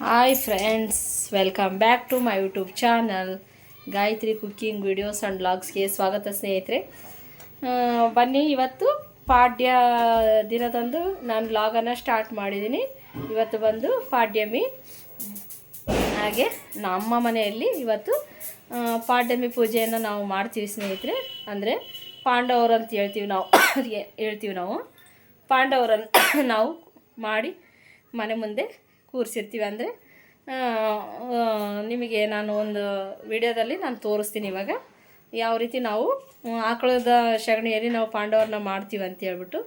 Hi friends welcome back to my YouTube channel Gayathri cooking videos and ಬ್ಲಾಗ್ಸ್ಗೆ ಸ್ವಾಗತ ಸ್ನೇಹಿತರೆ. ಬನ್ನಿ, ಇವತ್ತು ಪಾಡ್ಯ ದಿನದಂದು ನಾನು ಬ್ಲಾಗನ್ನು ಸ್ಟಾರ್ಟ್ ಮಾಡಿದ್ದೀನಿ. ಇವತ್ತು ಬಂದು ಪಾಡ್ಯಮಿ, ಹಾಗೆ ನಮ್ಮ ಮನೆಯಲ್ಲಿ ಇವತ್ತು ಪಾಡ್ಯಮಿ ಪೂಜೆಯನ್ನು ನಾವು ಮಾಡ್ತೀವಿ ಸ್ನೇಹಿತರೆ. ಅಂದರೆ ಪಾಂಡವರು ಅಂತ ಹೇಳ್ತೀವಿ ನಾವು ಹೇಳ್ತೀವಿ ನಾವು. ಪಾಂಡವರನ್ನು ನಾವು ಮಾಡಿ ಮನೆ ಮುಂದೆ ಕೂರಿಸಿರ್ತೀವಿ ಅಂದರೆ ನಿಮಗೆ ನಾನು ಒಂದು ವಿಡಿಯೋದಲ್ಲಿ ನಾನು ತೋರಿಸ್ತೀನಿ ಇವಾಗ. ಯಾವ ರೀತಿ ನಾವು ಆಕಳದ ಸಗಣಿಯಲ್ಲಿ ನಾವು ಪಾಂಡವರನ್ನ ಮಾಡ್ತೀವಿ ಅಂತ ಹೇಳ್ಬಿಟ್ಟು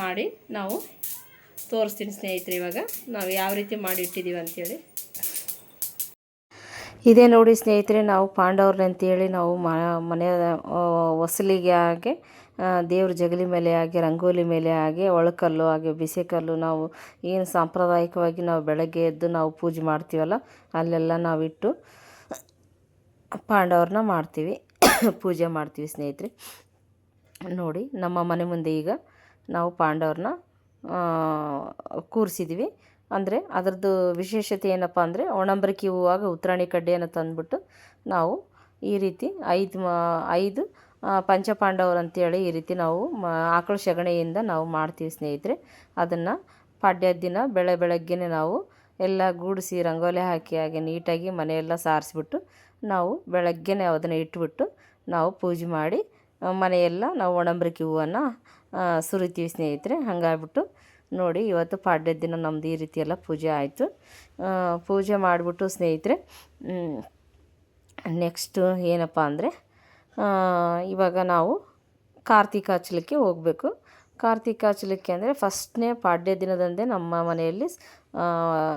ಮಾಡಿ ನಾವು ತೋರಿಸ್ತೀನಿ ಸ್ನೇಹಿತರೆ ಇವಾಗ. ನಾವು ಯಾವ ರೀತಿ ಮಾಡಿ ಇಟ್ಟಿದ್ದೀವಿ ಅಂತೇಳಿ ಇದೇ ನೋಡಿ ಸ್ನೇಹಿತರೆ ನಾವು ಪಾಂಡವ್ರನ್ನ ಅಂತೇಳಿ ನಾವು ಮ ಮನೆಯ ಆ, ಹೊಸಲಿಗೆ ಹಾಗೆ ದೇವ್ರ ಜಗಲಿ ಮೇಲೆ ಹಾಗೆ ರಂಗೋಲಿ ಮೇಲೆ ಹಾಗೆ ಒಳಕಲ್ಲು ಹಾಗೆ ಬಿಸಿಕಲ್ಲು ನಾವು ಏನು ಸಾಂಪ್ರದಾಯಿಕವಾಗಿ ನಾವು ಬೆಳಗ್ಗೆ ಎದ್ದು ನಾವು ಪೂಜೆ ಮಾಡ್ತೀವಲ್ಲ ಅಲ್ಲೆಲ್ಲ ನಾವಿಟ್ಟು ಪಾಂಡವ್ರನ್ನ ಮಾಡ್ತೀವಿ ಪೂಜೆ ಮಾಡ್ತೀವಿ ಸ್ನೇಹಿತರೆ. ನೋಡಿ ನಮ್ಮ ಮನೆ ಮುಂದೆ ಈಗ ನಾವು ಪಾಂಡವ್ರನ್ನ ಕೂರಿಸಿದ್ವಿ ಅಂದರೆ ಅದರದ್ದು ವಿಶೇಷತೆ ಏನಪ್ಪ ಅಂದರೆ ಒಣಂಬರಕಿ ಹೂವಾಗ ಉತ್ತರಾಣಿ ಕಡ್ಡಿಯನ್ನು ತಂದುಬಿಟ್ಟು ನಾವು ಈ ರೀತಿ ಐದು ಮ, ಐದು ಪಂಚಪಾಂಡವರು ಅಂತೇಳಿ ಈ ರೀತಿ ನಾವು ಆಕಳ ಸಗಣಿಯಿಂದ ನಾವು ಮಾಡ್ತೀವಿ ಸ್ನೇಹಿತರೆ. ಅದನ್ನು ಪಾಡ್ಯದ ದಿನ ಬೆಳೆ ಬೆಳಗ್ಗೆನೆ ನಾವು ಎಲ್ಲ ಗೂಡಿಸಿ, ರಂಗೋಲಿ ಹಾಕಿ ಹಾಗೆ ನೀಟಾಗಿ ಮನೆಯೆಲ್ಲ ಸಾರಿಸ್ಬಿಟ್ಟು ನಾವು ಬೆಳಗ್ಗೆನೆ ಅದನ್ನು ಇಟ್ಬಿಟ್ಟು ನಾವು ಪೂಜೆ ಮಾಡಿ ಮನೆಯೆಲ್ಲ ನಾವು ಒಣಂಬ್ರಿಕೆ ಹೂವನ್ನು ಸುರಿತೀವಿ ಸ್ನೇಹಿತರೆ. ಹಾಗಾಗ್ಬಿಟ್ಟು ನೋಡಿ, ಇವತ್ತು ಪಾಡ್ಯದ ದಿನ ನಮ್ಮದು ಈ ರೀತಿ ಎಲ್ಲ ಪೂಜೆ ಆಯಿತು. ಪೂಜೆ ಮಾಡಿಬಿಟ್ಟು ಸ್ನೇಹಿತರೆ ನೆಕ್ಸ್ಟು ಏನಪ್ಪ ಅಂದರೆ ಇವಾಗ ನಾವು ಕಾರ್ತಿಕ ಹಚ್ಚಲಿಕ್ಕೆ ಹೋಗಬೇಕು. ಕಾರ್ತಿಕ ಹಚ್ಚಲಿಕ್ಕೆ ಅಂದರೆ ಫಸ್ಟ್ನೇ ಪಾಡ್ಯ ದಿನದಂದೇ ನಮ್ಮ ಮನೆಯಲ್ಲಿ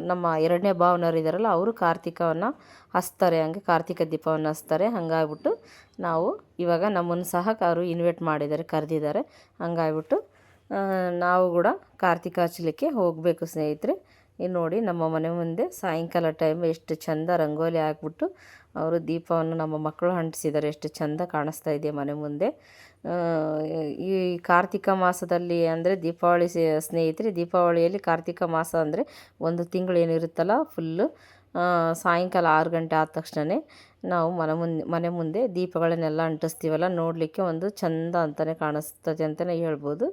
ನಮ್ಮ ಎರಡನೇ ಭಾವನರಿದ್ದಾರಲ್ಲ ಇದ್ದಾರಲ್ಲ ಅವರು ಕಾರ್ತಿಕವನ್ನು ಹಚ್ತಾರೆ, ಹಂಗೆ ಕಾರ್ತಿಕ ದೀಪವನ್ನು ಹಚ್ತಾರೆ. ಹಂಗಾಗ್ಬಿಟ್ಟು ನಾವು ಇವಾಗ ನಮ್ಮನ್ನು ಸಹ ಅವರು ಇನ್ವೈಟ್ ಮಾಡಿದ್ದಾರೆ, ಕರೆದಿದ್ದಾರೆ. ಹಂಗಾಗ್ಬಿಟ್ಟು ನಾವು ಕೂಡ ಕಾರ್ತಿಕ ಹಚ್ಚಲಿಕ್ಕೆ ಹೋಗಬೇಕು ಸ್ನೇಹಿತರೆ. ಇಲ್ಲಿ ನೋಡಿ ನಮ್ಮ ಮನೆ ಮುಂದೆ ಸಾಯಂಕಾಲ ಟೈಮ್ ಎಷ್ಟು ಚಂದ ರಂಗೋಲಿ ಹಾಕ್ಬಿಟ್ಟು ಅವರು ದೀಪವನ್ನು ನಮ್ಮ ಮಕ್ಕಳು ಅಂಟಿಸಿದ್ದಾರೆ. ಎಷ್ಟು ಚಂದ ಕಾಣಿಸ್ತಾ ಇದೆ ಮನೆ ಮುಂದೆ. ಈ ಕಾರ್ತಿಕ ಮಾಸದಲ್ಲಿ ಅಂದರೆ ದೀಪಾವಳಿ ಸ್ನೇಹಿತರೆ, ದೀಪಾವಳಿಯಲ್ಲಿ ಕಾರ್ತಿಕ ಮಾಸ ಅಂದರೆ ಒಂದು ತಿಂಗಳು ಏನಿರುತ್ತಲ್ಲ ಫುಲ್ಲು ಸಾಯಂಕಾಲ ಆರು ಗಂಟೆ ಆದ ತಕ್ಷಣವೇ ನಾವು ಮನೆ ಮುಂದೆ ಮನೆ ಮುಂದೆ ದೀಪಗಳನ್ನೆಲ್ಲ ಅಂಟಿಸ್ತೀವಲ್ಲ, ನೋಡಲಿಕ್ಕೆ ಒಂದು ಚಂದ ಅಂತಲೇ ಕಾಣಿಸ್ತದೆ ಅಂತಲೇ ಹೇಳ್ಬೋದು.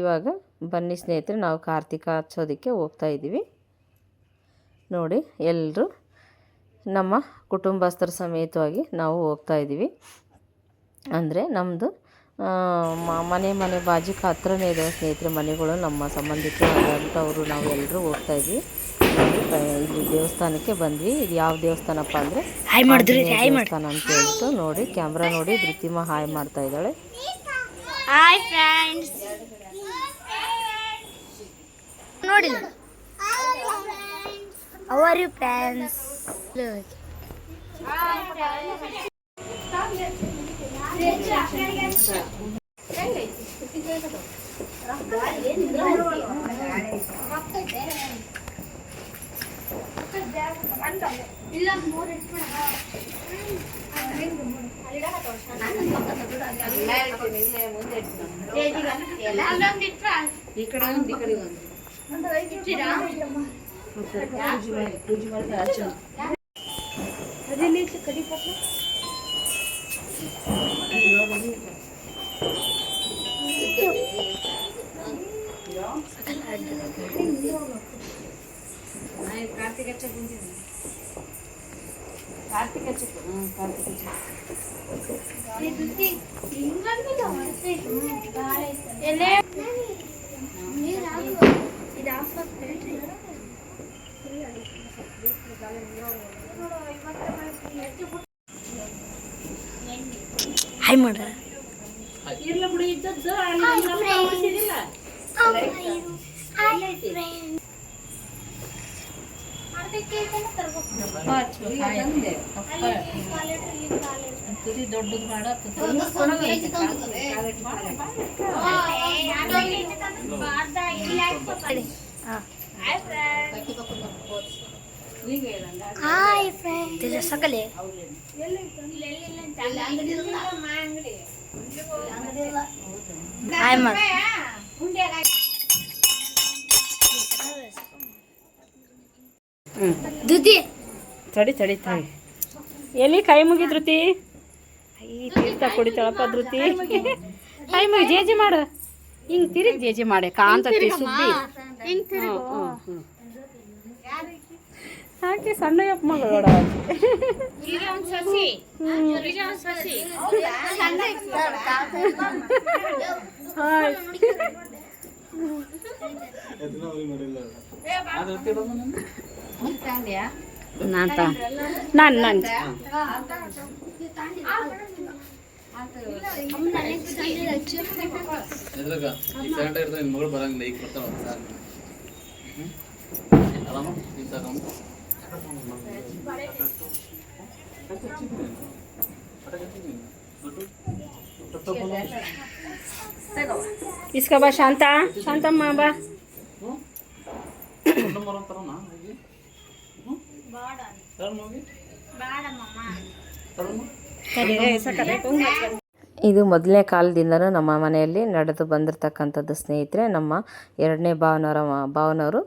ಇವಾಗ ಬನ್ನಿ ಸ್ನೇಹಿತರೆ, ನಾವು ಕಾರ್ತಿಕ ಹಚ್ಚೋದಕ್ಕೆ ಹೋಗ್ತಾ ಇದ್ದೀವಿ. ನೋಡಿ ಎಲ್ಲರೂ ನಮ್ಮ ಕುಟುಂಬಸ್ಥರ ಸಮೇತವಾಗಿ ನಾವು ಹೋಗ್ತಾ ಇದ್ದೀವಿ. ಅಂದರೆ ನಮ್ಮದು ಮನೆ ಮನೆ ಬಾಜಿಕ ಹತ್ರನೇ ಇದೆ ಸ್ನೇಹಿತರೆ, ಮನೆಗಳು ನಮ್ಮ ಸಂಬಂಧಿಕರು ನಾವೆಲ್ಲರೂ ಅವರು, ನಾವು ಎಲ್ಲರೂ ಹೋಗ್ತಾ ಇದ್ವಿ ಇಲ್ಲಿ ದೇವಸ್ಥಾನಕ್ಕೆ ಬಂದ್ವಿ. ಇದು ಯಾವ ದೇವಸ್ಥಾನಪ್ಪ ಅಂದರೆ ದೇವಸ್ಥಾನ ಅಂತ ಹೇಳ್ಬಿಟ್ಟು ನೋಡಿ ಕ್ಯಾಮ್ರಾ ನೋಡಿ ಧೃತಿಮ ಹಾಯ್ ಮಾಡ್ತಾ ಇದ್ದಾಳೆ. Hi friends. ನೋಡಿ ಅವರ್ ಯು ಫ್ರೆಂಡ್ಸ್ ಈ ಕಡೆ ಒಂದು ಈ ಕಡೆ ಒಂದು ಪೂಜೆ ಮಾಡಿ ಹಚ್ಚು ಕಾರ್ತಿಕ ಹಚ್ಚಕ್ಕೆ ಬಂದಿದ್ದೀನಿ ಕಾರ್ತಿಕ ಹಚ್ಚಕ್ಕೆ ಹ್ಞೂ ಕಾರ್ತಿಕ ಹಚ್ಚಕ್ಕೆ ಹಾಯ್ ಮಾಡ ಇರ್ಲ ಬಿಡು ಇದ್ದದ್ದು ಅಲ್ಲಿ ಸ್ವಲ್ಪ ಉಳ್ಸಿದಿಲ್ಲ. ಅಪ್ಪ ಹಚ್ಬೇಕು, ಹಾಯ್ ಅಂದೆ. ಅಪ್ಪ. ತುದಿ ದೊಡ್ಡದು ಮಾಡ ಹಾಯ್ ಫ್ರೆಂಡ್ಸ್ ಸಕಲೆ ಹಾಯ್ ಮಾಡ ಹ್ಞೂ ದುದಿ ತಡಿ ತಡಿ ತಡಿ. ಎಲ್ಲಿ ಕೈ ಮುಗಿ ಧೃತಿ? ಈ ತೀರ್ಥ ಕುಡಿತಾಳಪ್ಪ ಧೃತಿ. ಕೈ ಮುಗಿ. ಜೇಜಿ ಜೆ ಮಾಡು. ಹಿಂಗೆ ತಿರುಗಿ ಜೇಜಿ ಮಾಡಿ ಮಾಡೆ ಕಾಂತತಿ ಸುದ್ದಿ. ಹಾಕಿ ಸಣ್ಣ ಯಪ್ಪ ಮಗಳು ನೋಡ ಹಾಯ್. ನಾನು? ತ ನಾನು ನಾನು. ಎದ್ರಾಗ ಸೆಕೆಂಡ್ ಇರ್ತದೆ ನಿನ್ನ ಮಗಳು ಬರಂಗಿಲ್ಲ ಈಗ ಬರ್ತಾವ ಸಾರ್. ಅಲ್ಲಮ್ಮ ಈಗ ಸಾಕಮ್ಮ ಇಸ್ಕ ಬಾ ಇದು ಮೊದಲನೇ ಕಾಲದಿಂದನೂ ನಮ್ಮ ಮನೆಯಲ್ಲಿ ನಡೆದು ಬಂದಿರತಕ್ಕಂಥದ್ದು ಸ್ನೇಹಿತರೆ ನಮ್ಮ ಎರಡನೇ ಭಾವನವರ ಭಾವನವರು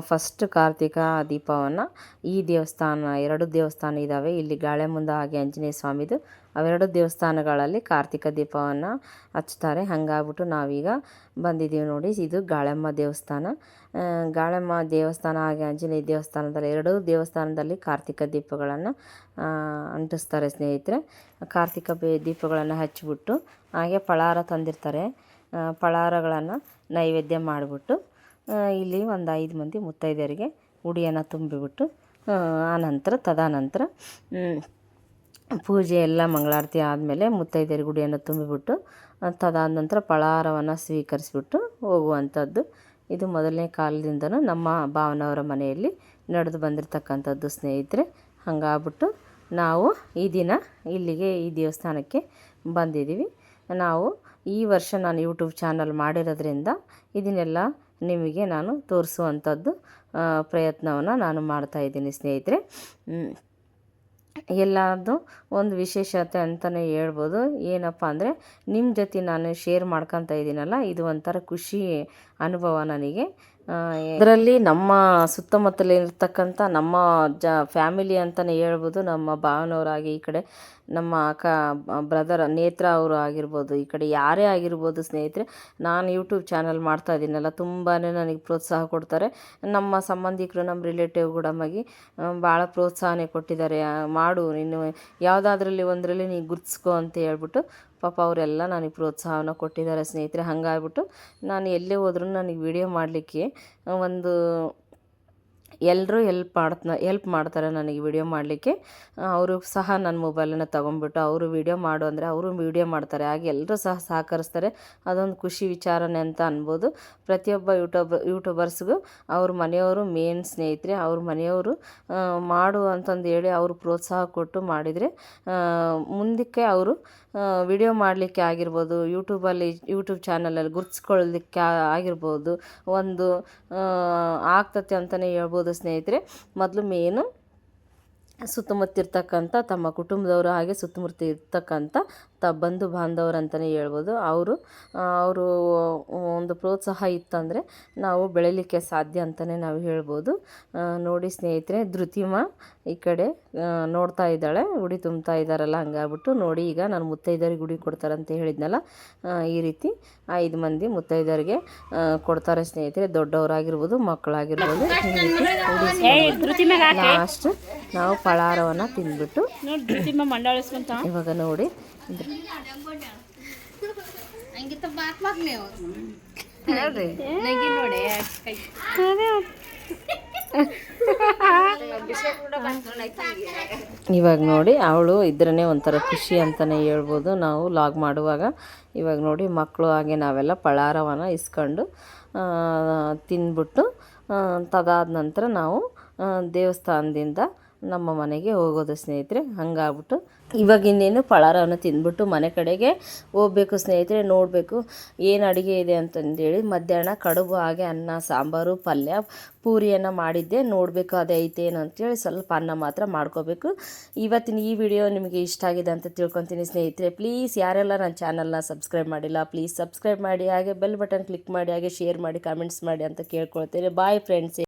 ಫಸ್ಟ್ ಕಾರ್ತಿಕ ದೀಪವನ್ನು ಈ ದೇವಸ್ಥಾನ ಎರಡು ದೇವಸ್ಥಾನ ಇದ್ದಾವೆ ಇಲ್ಲಿ ಗಾಳೆ ಮುಂದೆ ಹಾಗೆ ಆಂಜನೇಯ ಸ್ವಾಮಿದು ಅವೆರಡು ದೇವಸ್ಥಾನಗಳಲ್ಲಿ ಕಾರ್ತಿಕ ದೀಪವನ್ನು ಹಚ್ತಾರೆ ಹಾಗಾಗ್ಬಿಟ್ಟು ನಾವೀಗ ಬಂದಿದ್ದೀವಿ ನೋಡಿ, ಇದು ಗಾಳೆಮ್ಮ ದೇವಸ್ಥಾನ. ಗಾಳಮ್ಮ ದೇವಸ್ಥಾನ ಹಾಗೆ ಆಂಜನೇಯ ದೇವಸ್ಥಾನದಲ್ಲಿ ಎರಡೂ ದೇವಸ್ಥಾನದಲ್ಲಿ ಕಾರ್ತಿಕ ದೀಪಗಳನ್ನು ಅಂಟಿಸ್ತಾರೆ ಸ್ನೇಹಿತರೆ. ಕಾರ್ತಿಕ ದೀಪಗಳನ್ನು ಹಚ್ಚಿಬಿಟ್ಟು ಹಾಗೆ ಫಳಾರ ತಂದಿರ್ತಾರೆ. ಫಳಾರಗಳನ್ನು ನೈವೇದ್ಯ ಮಾಡಿಬಿಟ್ಟು ಇಲ್ಲಿ ಒಂದು ಐದು ಮಂದಿ ಮುತ್ತೈದೆಯರಿಗೆ ಉಡಿಯನ್ನು ತುಂಬಿಬಿಟ್ಟು ಆನಂತರ ತದನಂತರ ಪೂಜೆ ಎಲ್ಲ ಮಂಗಳಾರತಿ ಆದಮೇಲೆ ಮುತ್ತೈದೆಯರ ಗುಡಿಯನ್ನು ತುಂಬಿಬಿಟ್ಟು ತದಾದ ನಂತರ ಫಳಾರವನ್ನು ಸ್ವೀಕರಿಸಿಬಿಟ್ಟು ಹೋಗುವಂಥದ್ದು. ಇದು ಮೊದಲನೇ ಕಾಲದಿಂದನೂ ನಮ್ಮ ಭಾವನವರ ಮನೆಯಲ್ಲಿ ನಡೆದು ಬಂದಿರತಕ್ಕಂಥದ್ದು ಸ್ನೇಹಿತರೆ. ಹಾಗಾಗ್ಬಿಟ್ಟು ನಾವು ಈ ದಿನ ಇಲ್ಲಿಗೆ ಈ ದೇವಸ್ಥಾನಕ್ಕೆ ಬಂದಿದ್ದೀವಿ. ನಾವು ಈ ವರ್ಷ ನಾನು ಯೂಟ್ಯೂಬ್ ಚಾನಲ್ ಮಾಡಿರೋದ್ರಿಂದ ಇದನ್ನೆಲ್ಲ ನಿಮಗೆ ನಾನು ತೋರಿಸುವಂಥದ್ದು ಪ್ರಯತ್ನವನ್ನು ನಾನು ಮಾಡ್ತಾಯಿದ್ದೀನಿ ಸ್ನೇಹಿತರೆ. ಎಲ್ಲದು ಒಂದು ವಿಶೇಷತೆ ಅಂತಲೇ ಹೇಳ್ಬೋದು. ಏನಪ್ಪ ಅಂದರೆ ನಿಮ್ಮ ಜೊತೆ ನಾನು ಶೇರ್ ಮಾಡ್ಕೊತಾ ಇದ್ದೀನಲ್ಲ ಇದು ಒಂಥರ ಖುಷಿ ಅನುಭವ ನನಗೆ. ಇದರಲ್ಲಿ ನಮ್ಮ ಸುತ್ತಮುತ್ತಲಿರ್ತಕ್ಕಂಥ ನಮ್ಮ ಜ ಫ್ಯಾಮಿಲಿ ಅಂತಲೇ ಹೇಳ್ಬೋದು, ನಮ್ಮ ಭಾವನವರಾಗಿ ಈ ಕಡೆ, ನಮ್ಮ ಅಕ್ಕ ಬ್ರದರ್ ನೇತ್ರ ಅವರು ಆಗಿರ್ಬೋದು, ಈ ಕಡೆ ಯಾರೇ ಆಗಿರ್ಬೋದು ಸ್ನೇಹಿತರೆ, ನಾನು ಯೂಟ್ಯೂಬ್ ಚಾನಲ್ ಮಾಡ್ತಾ ಇದ್ದೀನಲ್ಲ ತುಂಬಾ ನನಗೆ ಪ್ರೋತ್ಸಾಹ ಕೊಡ್ತಾರೆ. ನಮ್ಮ ಸಂಬಂಧಿಕರು, ನಮ್ಮ ರಿಲೇಟಿವ್ ಕೂಡ ಮಗಿ ಭಾಳ ಪ್ರೋತ್ಸಾಹನೇ ಕೊಟ್ಟಿದ್ದಾರೆ. ಮಾಡು ನೀನು ಯಾವುದಾದ್ರಲ್ಲಿ ಒಂದರಲ್ಲಿ ನೀನು ಗುರ್ತಿಸ್ಕೊ ಅಂತ ಹೇಳ್ಬಿಟ್ಟು ಪಾಪ ಅವರೆಲ್ಲ ನನಗೆ ಪ್ರೋತ್ಸಾಹನ ಕೊಟ್ಟಿದ್ದಾರೆ ಸ್ನೇಹಿತರೆ ಹಾಗಾಗ್ಬಿಟ್ಟು ನಾನು ಎಲ್ಲೇ ಹೋದ್ರೂ ನನಗೆ ವೀಡಿಯೋ ಮಾಡಲಿಕ್ಕೆ ಒಂದು ಎಲ್ಲರೂ ಹೆಲ್ಪ್ ಮಾಡ್ತ ಹೆಲ್ಪ್ ಮಾಡ್ತಾರೆ ನನಗೆ ವಿಡಿಯೋ ಮಾಡಲಿಕ್ಕೆ. ಅವರು ಸಹ ನನ್ನ ಮೊಬೈಲನ್ನು ತೊಗೊಂಡ್ಬಿಟ್ಟು ಅವರು ವಿಡಿಯೋ ಮಾಡು ಅಂದರೆ ಅವರು ವಿಡಿಯೋ ಮಾಡ್ತಾರೆ. ಹಾಗೆ ಎಲ್ಲರೂ ಸಹ ಸಹಕರಿಸ್ತಾರೆ. ಅದೊಂದು ಖುಷಿ ವಿಚಾರನೆ ಅಂತ ಅನ್ಬೋದು. ಪ್ರತಿಯೊಬ್ಬ ಯೂಟ್ಯೂಬ್, ಯೂಟ್ಯೂಬರ್ಸ್ಗೂ ಅವ್ರ ಮನೆಯವರು ಮೇನ್ ಸ್ನೇಹಿತರೆ, ಅವ್ರ ಮನೆಯವರು ಮಾಡು ಅಂತಂದು ಹೇಳಿ ಅವರು ಪ್ರೋತ್ಸಾಹ ಕೊಟ್ಟು ಮಾಡಿದರೆ ಮುಂದಕ್ಕೆ ಅವರು ವಿಡಿಯೋ ಮಾಡಲಿಕ್ಕೆ ಆಗಿರ್ಬೋದು ಯೂಟ್ಯೂಬಲ್ಲಿ ಯೂಟ್ಯೂಬ್ ಚಾನಲಲ್ಲಿ ಗುರ್ತಿಸ್ಕೊಳ್ಳೋದಕ್ಕೆ ಆಗಿರ್ಬೋದು, ಒಂದು ಆಗ್ತತೆ ಅಂತಲೇ ಹೇಳ್ಬೋದು. ಸ್ನೇಹಿತರೆ. ಮೊದಲು ಮೇನು ಸುತ್ತಮುತ್ತ ಇರ್ತಕ್ಕಂಥ ತಮ್ಮ ಕುಟುಂಬದವರು ಹಾಗೆ ಸುತ್ತಮುತ್ತ ಇರ್ತಕ್ಕಂಥ ತ ಬಂಧು ಬಾಂಧವರು ಅಂತಲೇ ಹೇಳ್ಬೋದು. ಅವರು ಅವರು ಒಂದು ಪ್ರೋತ್ಸಾಹ ಇತ್ತಂದರೆ ನಾವು ಬೆಳೀಲಿಕ್ಕೆ ಸಾಧ್ಯ ಅಂತಲೇ ನಾವು ಹೇಳ್ಬೋದು. ನೋಡಿ ಸ್ನೇಹಿತರೆ ಧೃತಿಮ ಈ ಕಡೆ ನೋಡ್ತಾ ಇದ್ದಾಳೆ ಉಡಿ ತುಂಬ್ತಾ ಇದ್ದಾರಲ್ಲ ಹಂಗಾಗ್ಬಿಟ್ಟು ನೋಡಿ ಈಗ ನಾನು ಮುತ್ತೈದರಿಗೆ ಉಡಿ ಕೊಡ್ತಾರಂತ ಹೇಳಿದ್ನಲ್ಲ ಈ ರೀತಿ ಐದು ಮಂದಿ ಮುತ್ತೈದರಿಗೆ ಕೊಡ್ತಾರೆ ಸ್ನೇಹಿತರೆ. ದೊಡ್ಡವರಾಗಿರ್ಬೋದು ಮಕ್ಕಳಾಗಿರ್ಬೋದು ಲಾಸ್ಟ್ ನಾವು ಫಳಾರವನ್ನು ತಿಂದ್ಬಿಟ್ಟು ಇವಾಗ ನೋಡಿ. ಇವಾಗ ನೋಡಿ ಅವಳು ಇದ್ರೇ ಒಂಥರ ಖುಷಿ ಅಂತಲೇ ಹೇಳ್ಬೋದು ನಾವು ಲಾಗ್ ಮಾಡುವಾಗ. ಇವಾಗ ನೋಡಿ ಮಕ್ಕಳು ಹಾಗೆ ನಾವೆಲ್ಲ ಪಳಾರವನ್ನು ಇಸ್ಕೊಂಡು ತಿಂದುಬಿಟ್ಟು ತದಾದ ನಂತರ ನಾವು ದೇವಸ್ಥಾನದಿಂದ ನಮ್ಮ ಮನೆಗೆ ಹೋಗೋದು ಸ್ನೇಹಿತರೆ, ಹಂಗಾಗ್ಬಿಟ್ಟು ಇವಾಗ ಇನ್ನೇನು ಫಳಾರವನ್ನು ತಿಂದ್ಬಿಟ್ಟು ಮನೆ ಕಡೆಗೆ ಹೋಗ್ಬೇಕು ಸ್ನೇಹಿತರೆ, ನೋಡಬೇಕು ಏನು ಅಡುಗೆ ಇದೆ ಅಂತಂದೇಳಿ ಮಧ್ಯಾಹ್ನ ಕಡುಬು, ಹಾಗೆ ಅನ್ನ, ಸಾಂಬಾರು, ಪಲ್ಯ, ಪೂರಿಯನ್ನು ಮಾಡಿದ್ದೆ. ನೋಡಬೇಕು ಅದೇ ಐತೇನು ಅಂತೇಳಿ ಸ್ವಲ್ಪ ಅನ್ನ ಮಾತ್ರ ಮಾಡ್ಕೋಬೇಕು. ಇವತ್ತಿನ ಈ ವಿಡಿಯೋ ನಿಮಗೆ ಇಷ್ಟ ಆಗಿದೆ ಅಂತ ತಿಳ್ಕೊತೀನಿ ಸ್ನೇಹಿತರೆ. ಪ್ಲೀಸ್ ಯಾರೆಲ್ಲ ನನ್ನ ಚಾನಲ್ನ ಸಬ್ಸ್ಕ್ರೈಬ್ ಮಾಡಿಲ್ಲ, ಪ್ಲೀಸ್ ಸಬ್ಸ್ಕ್ರೈಬ್ ಮಾಡಿ, ಹಾಗೆ ಬೆಲ್ ಬಟನ್ ಕ್ಲಿಕ್ ಮಾಡಿ, ಹಾಗೆ ಶೇರ್ ಮಾಡಿ, ಕಾಮೆಂಟ್ಸ್ ಮಾಡಿ ಅಂತ ಕೇಳ್ಕೊಳ್ತೇನೆ ಬಾಯ್ ಫ್ರೆಂಡ್ಸ್.